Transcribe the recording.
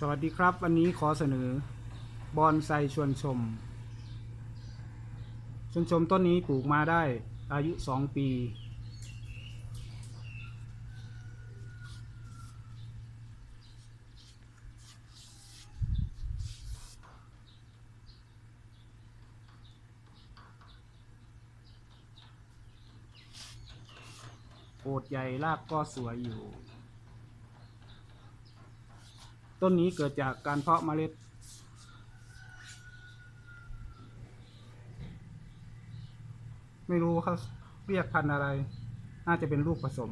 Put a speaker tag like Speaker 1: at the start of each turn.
Speaker 1: สวัสดีครับ วันนี้ขอเสนอบอนไซชวนชม ชวนชมต้นนี้ปลูกมาได้อายุสองปี โอดใหญ่รากก็สวยอยู่ ต้นนี้เกิดจากการเพาะเมล็ด ไม่รู้เขาเรียกพันธุ์อะไร น่าจะเป็นลูกผสม